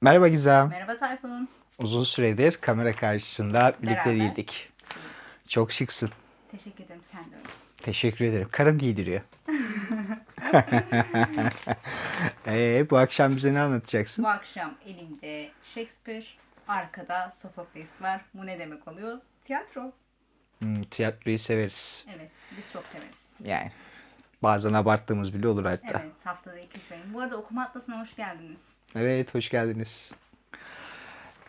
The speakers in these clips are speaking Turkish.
Merhaba Gizem. Merhaba Tayfun. Uzun süredir kamera karşısında birlikte Beraber. değildik. Çok şıksın. Teşekkür ederim sen de öyle. Teşekkür ederim. Karım giydiriyor. ee, bu akşam bize ne anlatacaksın? Bu akşam elimde Shakespeare, arkada Sophocles var. Bu ne demek oluyor? Tiyatro. Hmm, tiyatroyu severiz. Evet, biz çok severiz. Yani bazen abarttığımız bile olur hatta. Evet, Evet, haftada iki üç oyun. Bu arada okuma atlasına hoş geldiniz. hoş geldiniz.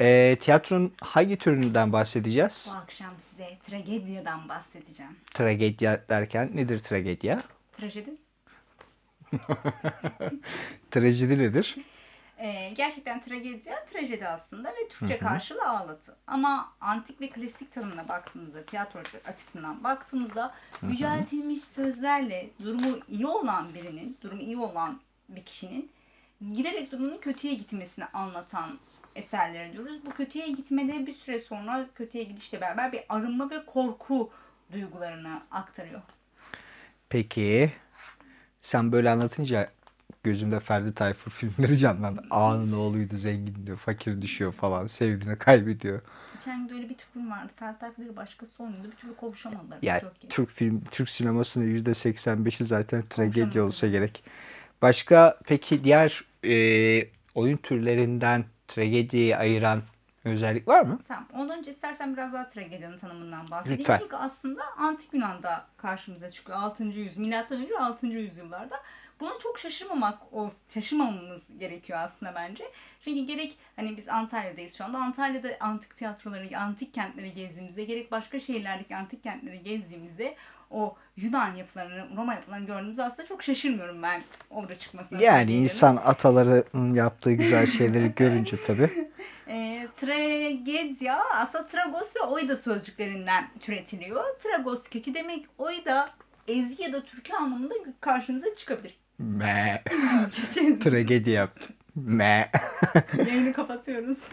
Ee, tiyatronun hangi türünden bahsedeceğiz? Bu akşam size tragedyadan bahsedeceğim. Tragedya derken nedir tragedya? Trajedi? Trajedi nedir? Ee, gerçekten tragedya, trajedi aslında ve Türkçe karşılığı ağlatı. Ama antik ve klasik tanımına baktığımızda, tiyatro açısından baktığımızda yüceltilmiş sözlerle durumu iyi olan birinin, durumu iyi olan bir kişinin giderek durumunun kötüye gitmesini anlatan eserler diyoruz. Bu kötüye gitmede bir süre sonra kötüye gidişle beraber bir arınma ve korku duygularını aktarıyor. Peki sen böyle anlatınca gözümde Ferdi Tayfur filmleri canlandı. Ağanın oğluydu zengin diyor, fakir düşüyor falan, sevdiğini kaybediyor. Geçen gün öyle bir film vardı. Ferdi Tayfur'la başkası oynuyordu. Bir türlü kavuşamadılar. Ya Dört kez. Türk film, Türk sinemasının %85'i zaten Konuşalım. olsa gerek. Başka peki diğer e, oyun türlerinden tragediyi ayıran özellik var mı? Tamam. Ondan önce istersen biraz daha tragedyanın tanımından bahsedeyim. Lütfen. İlk aslında Antik Yunan'da karşımıza çıkıyor. 6. yüzyıl, milattan önce 6. yüzyıllarda. Buna çok şaşırmamak, şaşırmamamız gerekiyor aslında bence. Çünkü gerek hani biz Antalya'dayız şu anda. Antalya'da antik tiyatroları, antik kentleri gezdiğimizde, gerek başka şehirlerdeki antik kentleri gezdiğimizde o Yunan yapılarını, Roma yapılarını gördüğümüzde aslında çok şaşırmıyorum ben orada çıkmasına. Yani insan atalarının yaptığı güzel şeyleri görünce tabii. E, tragedya aslında tragos ve oida sözcüklerinden türetiliyor. Tragos keçi demek, oida ezgi ya da türkü anlamında karşınıza çıkabilir. Me. Tragedi yaptım. Me. Yayını kapatıyoruz.